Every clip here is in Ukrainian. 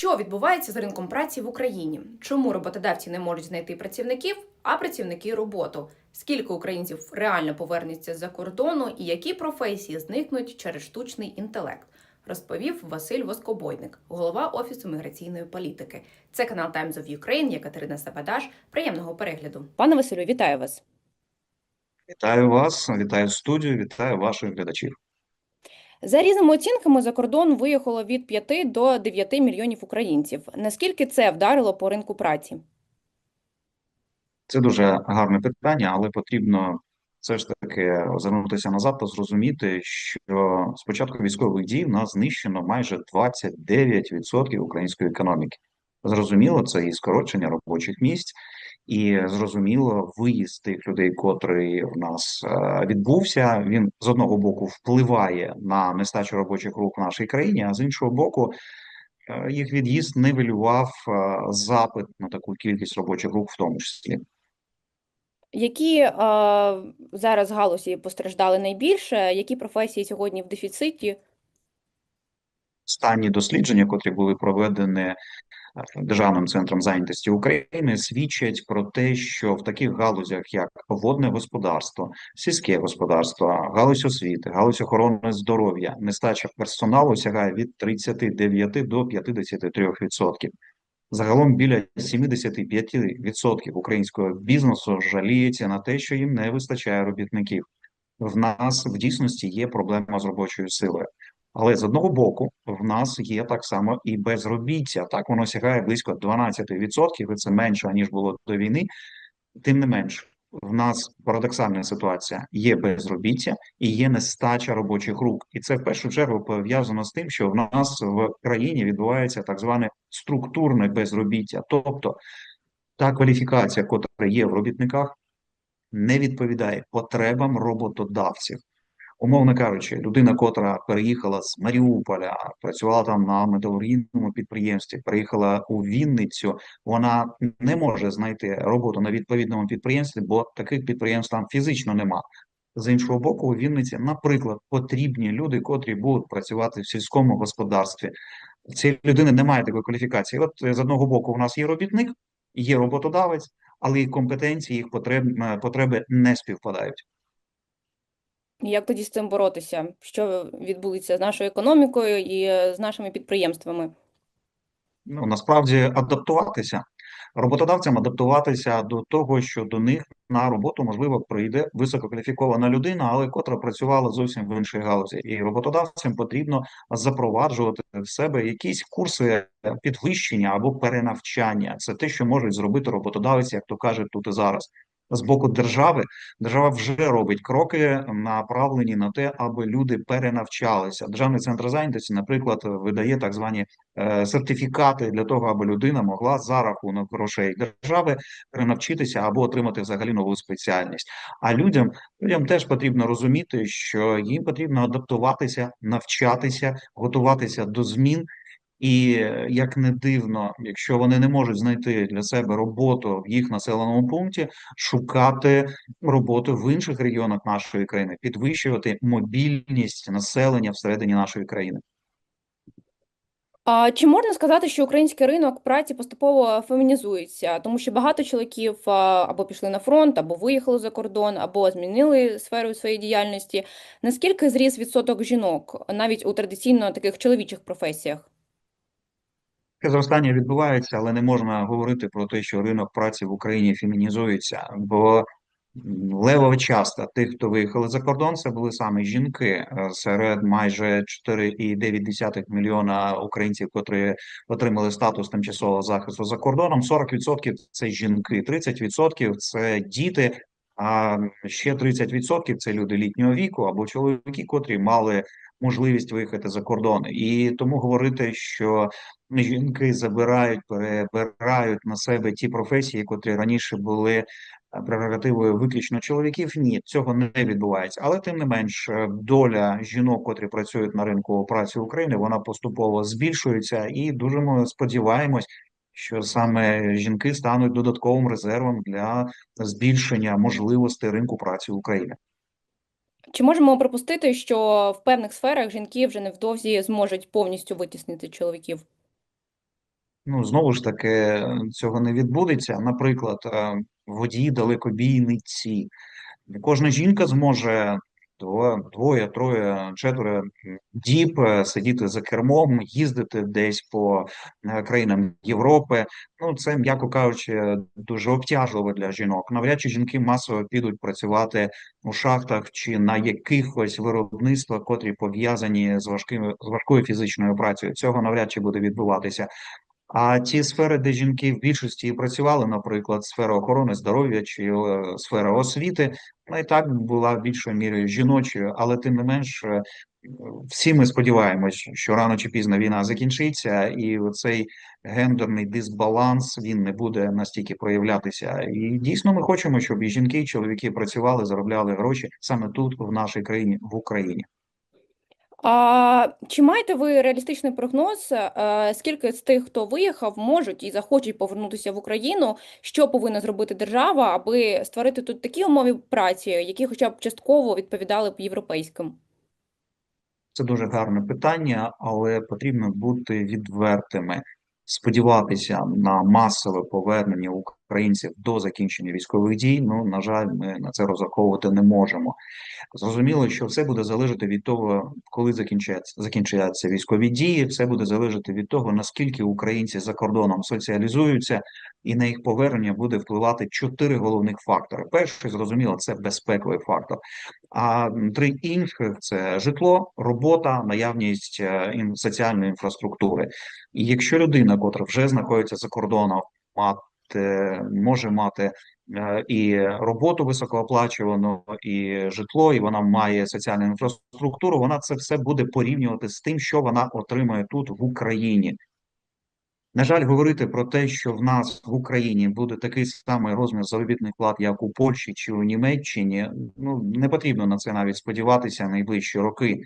Що відбувається з ринком праці в Україні? Чому роботодавці не можуть знайти працівників, а працівники роботу? Скільки українців реально повернуться з-за кордону і які професії зникнуть через штучний інтелект? Розповів Василь Воскобойник, голова офісу міграційної політики. Це канал Times of Ukraine, я Катерина Сабадаш. Приємного перегляду. Пане Василю, вітаю вас. Вітаю вас, вітаю студію, вітаю ваших глядачів. За різними оцінками за кордон виїхало від 5 до 9 мільйонів українців. Наскільки це вдарило по ринку праці? Це дуже гарне питання, але потрібно все ж таки озирнутися назад та зрозуміти, що з початку військових дій в нас знищено майже 29% української економіки. Зрозуміло, це і скорочення робочих місць, і зрозуміло, виїзд тих людей, котрий в нас е, відбувся. Він з одного боку впливає на нестачу робочих рук в нашій країні, а з іншого боку, е, їх від'їзд нивелював е, запит на таку кількість робочих рук, в тому числі. Які е, зараз галузі постраждали найбільше? Які професії сьогодні в дефіциті? Останні дослідження, котрі були проведені Державним центром зайнятості України, свідчать про те, що в таких галузях, як водне господарство, сільське господарство, галузь освіти, галузь охорони здоров'я, нестача персоналу сягає від 39 до 53%. Загалом біля 75% українського бізнесу жаліється на те, що їм не вистачає робітників. В нас в дійсності є проблема з робочою силою. Але з одного боку, в нас є так само і безробіття. Так воно сягає близько 12%, і це менше ніж було до війни. Тим не менш, в нас парадоксальна ситуація: є безробіття і є нестача робочих рук, і це в першу чергу пов'язано з тим, що в нас в країні відбувається так зване структурне безробіття, тобто та кваліфікація, котра є в робітниках, не відповідає потребам роботодавців. Умовно кажучи, людина, котра переїхала з Маріуполя, працювала там на металургійному підприємстві, приїхала у Вінницю, вона не може знайти роботу на відповідному підприємстві, бо таких підприємств там фізично нема. З іншого боку, у Вінниці, наприклад, потрібні люди, котрі будуть працювати в сільському господарстві. Цієї людини немає такої кваліфікації. От з одного боку, у нас є робітник, є роботодавець, але їх компетенції, їх потреб, потреби не співпадають. Як тоді з цим боротися? Що відбудеться з нашою економікою і з нашими підприємствами? Ну, насправді адаптуватися роботодавцям адаптуватися до того, що до них на роботу можливо прийде висококваліфікована людина, але котра працювала зовсім в іншій галузі, і роботодавцям потрібно запроваджувати в себе якісь курси підвищення або перенавчання. Це те, що можуть зробити роботодавці, як то кажуть тут і зараз з боку держави, держава вже робить кроки, направлені на те, аби люди перенавчалися. Державний центр зайнятості, наприклад, видає так звані е, сертифікати для того, аби людина могла за рахунок грошей держави перенавчитися або отримати взагалі нову спеціальність. А людям людям теж потрібно розуміти, що їм потрібно адаптуватися, навчатися, готуватися до змін. І як не дивно, якщо вони не можуть знайти для себе роботу в їх населеному пункті, шукати роботу в інших регіонах нашої країни, підвищувати мобільність населення всередині нашої країни. А чи можна сказати, що український ринок праці поступово фемінізується, тому що багато чоловіків або пішли на фронт, або виїхали за кордон, або змінили сферу своєї діяльності? Наскільки зріс відсоток жінок навіть у традиційно таких чоловічих професіях? Зростання відбувається, але не можна говорити про те, що ринок праці в Україні фемінізується, бо левова частка тих, хто виїхали за кордон, це були саме жінки е, серед майже 4,9 мільйона українців, котрі отримали статус тимчасового захисту за кордоном. 40% – це жінки, 30% – це діти. А ще 30% – це люди літнього віку або чоловіки, котрі мали можливість виїхати за кордон, і тому говорити, що жінки забирають, перебирають на себе ті професії, котрі раніше були е, прерогативою виключно чоловіків. Ні, цього не відбувається. Але тим не менш, е, доля жінок, котрі працюють на ринку праці України, вона поступово збільшується, і дуже ми сподіваємось. Що саме жінки стануть додатковим резервом для збільшення можливостей ринку праці України? Чи можемо припустити, що в певних сферах жінки вже невдовзі зможуть повністю витіснити чоловіків? Ну, знову ж таки, цього не відбудеться. Наприклад, е, водії далекобійниці. Кожна жінка зможе двоє, троє, четверо діб е, сидіти за кермом, їздити десь по е, країнам Європи. Ну, це, м'яко кажучи, дуже обтяжливо для жінок. Навряд чи жінки масово підуть працювати у шахтах чи на якихось виробництвах, котрі пов'язані з важкими з важкою фізичною працею. Цього навряд чи буде відбуватися. А ті сфери, де жінки в більшості і працювали, наприклад, сфера охорони здоров'я чи е, сфера освіти, вона і так була більшою мірою жіночою, але тим не менш, е, всі ми сподіваємось, що рано чи пізно війна закінчиться, і цей гендерний дисбаланс він не буде настільки проявлятися. І дійсно, ми хочемо, щоб і жінки, і чоловіки працювали, заробляли гроші саме тут, в нашій країні, в Україні. А чи маєте ви реалістичний прогноз, е, скільки з тих, хто виїхав, можуть і захочуть повернутися в Україну? Що повинна зробити держава, аби створити тут такі умови праці, які хоча б частково відповідали б європейським? Це дуже гарне питання, але потрібно бути відвертими. Сподіватися на масове повернення українців до закінчення військових дій. Ну, на жаль, ми на це розраховувати не можемо. Зрозуміло, що все буде залежати від того, коли закінчаться закінчаться військові дії. Все буде залежати від того, наскільки українці за кордоном соціалізуються, і на їх повернення буде впливати чотири головних фактори. Перший, зрозуміло, це безпековий фактор. А три інших це житло, робота, наявність е, соціальної інфраструктури. І якщо людина, котра вже знаходиться за кордоном, може мати е, і роботу високооплачувану, і житло, і вона має соціальну інфраструктуру, вона це все буде порівнювати з тим, що вона отримує тут в Україні. На жаль, говорити про те, що в нас в Україні буде такий самий розмір заробітних плат, як у Польщі чи у Німеччині, ну не потрібно на це навіть сподіватися найближчі роки.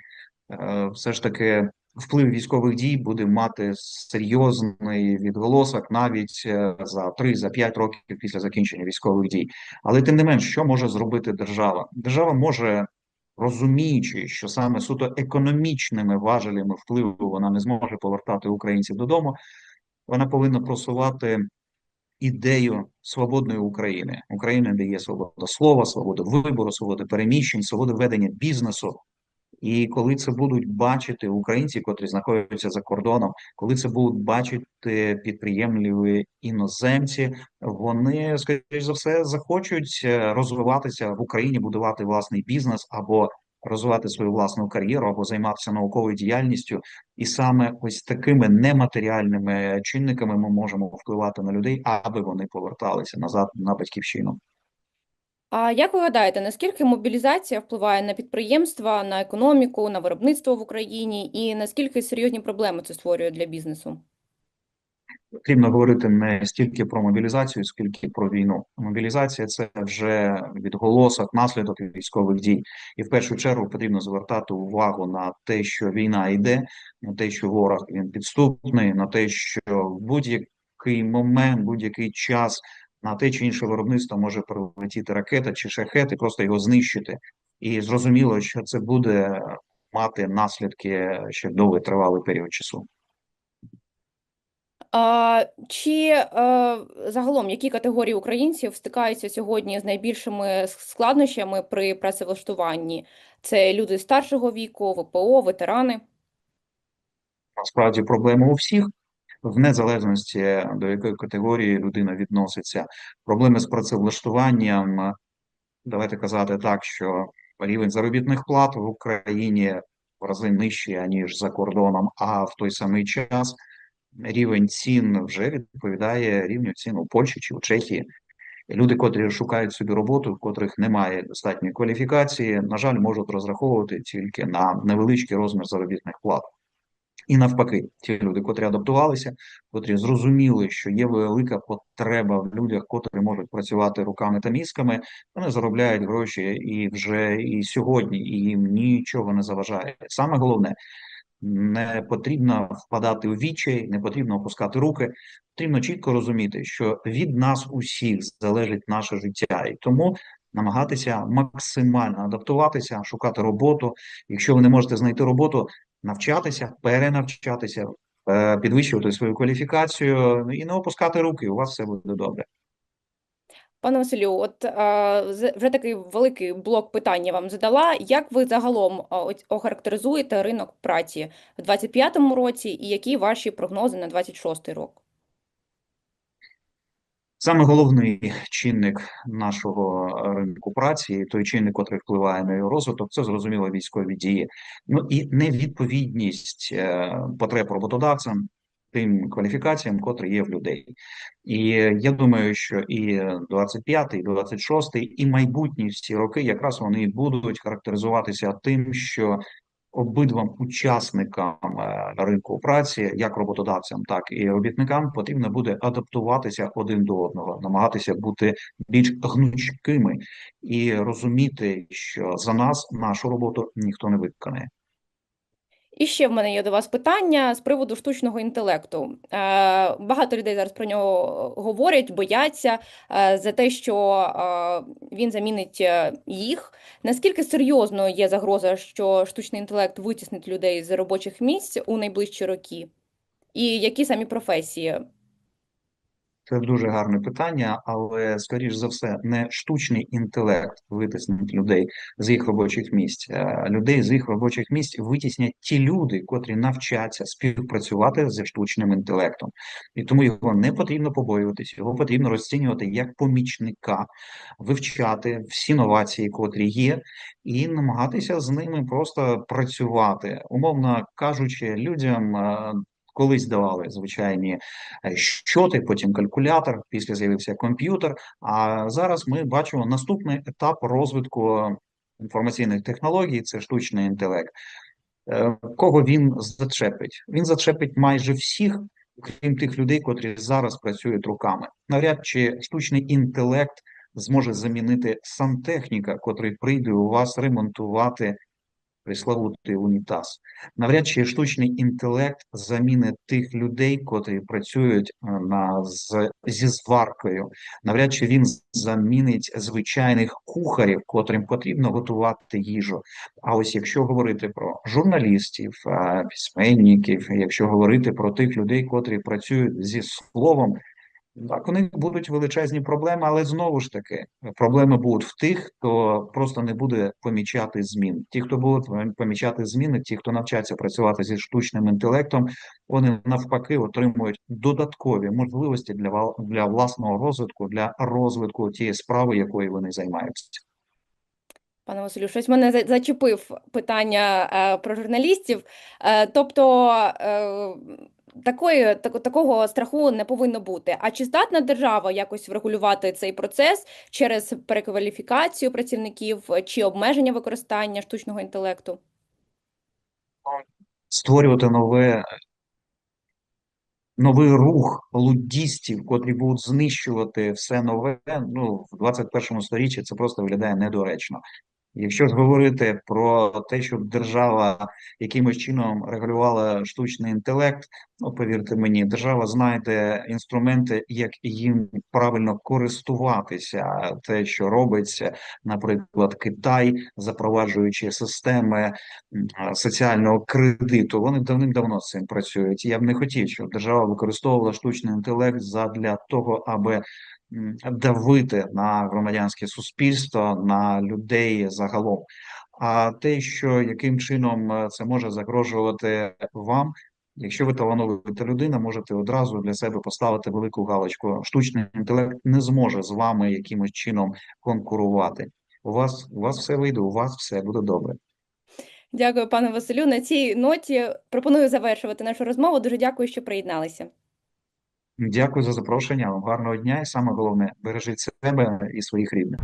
Е, Все ж таки, вплив військових дій буде мати серйозний відголосок навіть е, за 3 за 5 років після закінчення військових дій. Але тим не менш, що може зробити держава? Держава може. Розуміючи, що саме суто економічними важелями впливу вона не зможе повертати українців додому, вона повинна просувати ідею свободної України, України, де є свобода слова, свобода вибору, свобода переміщень, свобода ведення бізнесу. І коли це будуть бачити українці, котрі знаходяться за кордоном, коли це будуть бачити підприємливі іноземці, вони скоріш за все захочуть е, розвиватися в Україні, будувати власний бізнес або розвивати свою власну кар'єру, або займатися науковою діяльністю. І саме ось такими нематеріальними чинниками ми можемо впливати на людей, аби вони поверталися назад на батьківщину. А як ви гадаєте, наскільки мобілізація впливає на підприємства, на економіку, на виробництво в Україні, і наскільки серйозні проблеми це створює для бізнесу? Потрібно говорити не стільки про мобілізацію, скільки про війну. Мобілізація це вже відголосок, наслідок військових дій, і в першу чергу потрібно звертати увагу на те, що війна йде, на те, що ворог він підступний, на те, що в будь-який момент, будь-який час на те чи інше виробництво може прилетіти ракета чи шахет і просто його знищити. І зрозуміло, що це буде мати наслідки ще довгий тривалий період часу. А, чи е, загалом які категорії українців стикаються сьогодні з найбільшими складнощами при працевлаштуванні? Це люди старшого віку, ВПО, ветерани? Насправді проблема у всіх, в незалежності до якої категорії людина відноситься. Проблеми з працевлаштуванням, давайте казати так, що рівень заробітних плат в Україні в рази нижчий, аніж за кордоном, а в той самий час рівень цін вже відповідає рівню цін у Польщі чи у Чехії. Люди, котрі шукають собі роботу, в котрих немає достатньої кваліфікації, на жаль, можуть розраховувати тільки на невеличкий розмір заробітних плат. І навпаки, ті люди, котрі адаптувалися, котрі зрозуміли, що є велика потреба в людях, котрі можуть працювати руками та мізками, вони заробляють гроші і вже і сьогодні, і їм нічого не заважає. Саме головне, не потрібно впадати у відчай, не потрібно опускати руки. Потрібно чітко розуміти, що від нас усіх залежить наше життя, і тому намагатися максимально адаптуватися, шукати роботу. Якщо ви не можете знайти роботу, навчатися, перенавчатися, е, підвищувати свою кваліфікацію і не опускати руки. У вас все буде добре. Пане Василю, от з- вже такий великий блок питання вам задала. Як ви загалом ось охарактеризуєте ринок праці в 25-му році і які ваші прогнози на 26-й рік? Саме головний чинник нашого ринку праці, той чинник, який впливає на його розвиток, це зрозуміло військові дії. Ну і невідповідність е, потреб роботодавцям тим кваліфікаціям, котрі є в людей. І я думаю, що і 25-й, і 26-й, і майбутні всі роки якраз вони будуть характеризуватися тим, що обидвам учасникам е, ринку праці, як роботодавцям, так і робітникам, потрібно буде адаптуватися один до одного, намагатися бути більш гнучкими і розуміти, що за нас нашу роботу ніхто не виконає. І ще в мене є до вас питання з приводу штучного інтелекту. Е, Багато людей зараз про нього говорять, бояться е, за те, що е, він замінить їх. Наскільки серйозно є загроза, що штучний інтелект витіснить людей з робочих місць у найближчі роки? І які самі професії? Це дуже гарне питання, але скоріш за все, не штучний інтелект витіснить людей з їх робочих місць. а Людей з їх робочих місць витіснять ті люди, котрі навчаться співпрацювати зі штучним інтелектом, і тому його не потрібно побоюватися, його потрібно розцінювати як помічника, вивчати всі новації, котрі є, і намагатися з ними просто працювати, умовно кажучи, людям. Колись давали звичайні е, щоти, потім калькулятор, після з'явився комп'ютер. А зараз ми бачимо наступний етап розвитку інформаційних технологій це штучний інтелект. Е, Кого він зачепить? Він зачепить майже всіх, крім тих людей, котрі зараз працюють руками. Навряд чи штучний інтелект зможе замінити сантехніка, котрий прийде у вас ремонтувати пресловутий унітаз. Навряд чи штучний інтелект замінить тих людей, котрі працюють е, на з, зі зваркою. Навряд чи він замінить звичайних кухарів, котрим потрібно готувати їжу. А ось якщо говорити про журналістів, е, письменників, якщо говорити про тих людей, котрі працюють зі словом. Так, у них будуть величезні проблеми, але знову ж таки проблеми будуть в тих, хто просто не буде помічати змін. Ті, хто будуть помічати зміни, ті, хто навчаться працювати зі штучним інтелектом, вони навпаки отримують додаткові можливості для для власного розвитку, для розвитку тієї справи, якою вони займаються. Пане Василю, щось мене зачепив питання е, про журналістів. Е, тобто е, такої, так, такого страху не повинно бути. А чи здатна держава якось врегулювати цей процес через перекваліфікацію працівників чи обмеження використання штучного інтелекту? створювати нове, новий рух луддістів, котрі будуть знищувати все нове. Ну, в 21 сторіччі це просто виглядає недоречно. Якщо ж говорити про те, щоб держава якимось чином регулювала штучний інтелект, ну повірте мені, держава знайде інструменти, як їм правильно користуватися. Те, що робиться, наприклад, Китай, запроваджуючи системи соціального кредиту, вони давним-давно з цим працюють. Я б не хотів, щоб держава використовувала штучний інтелект задля того, аби давити на громадянське суспільство, на людей загалом. А те, що яким чином е, це може загрожувати вам, якщо ви талановита людина, можете одразу для себе поставити велику галочку. Штучний інтелект не зможе з вами якимось чином конкурувати. У вас у вас все вийде, у вас все буде добре. Дякую, пане Василю. На цій ноті пропоную завершувати нашу розмову. Дуже дякую, що приєдналися. Дякую за запрошення. Вам гарного дня, і саме головне бережіть себе і своїх рідних.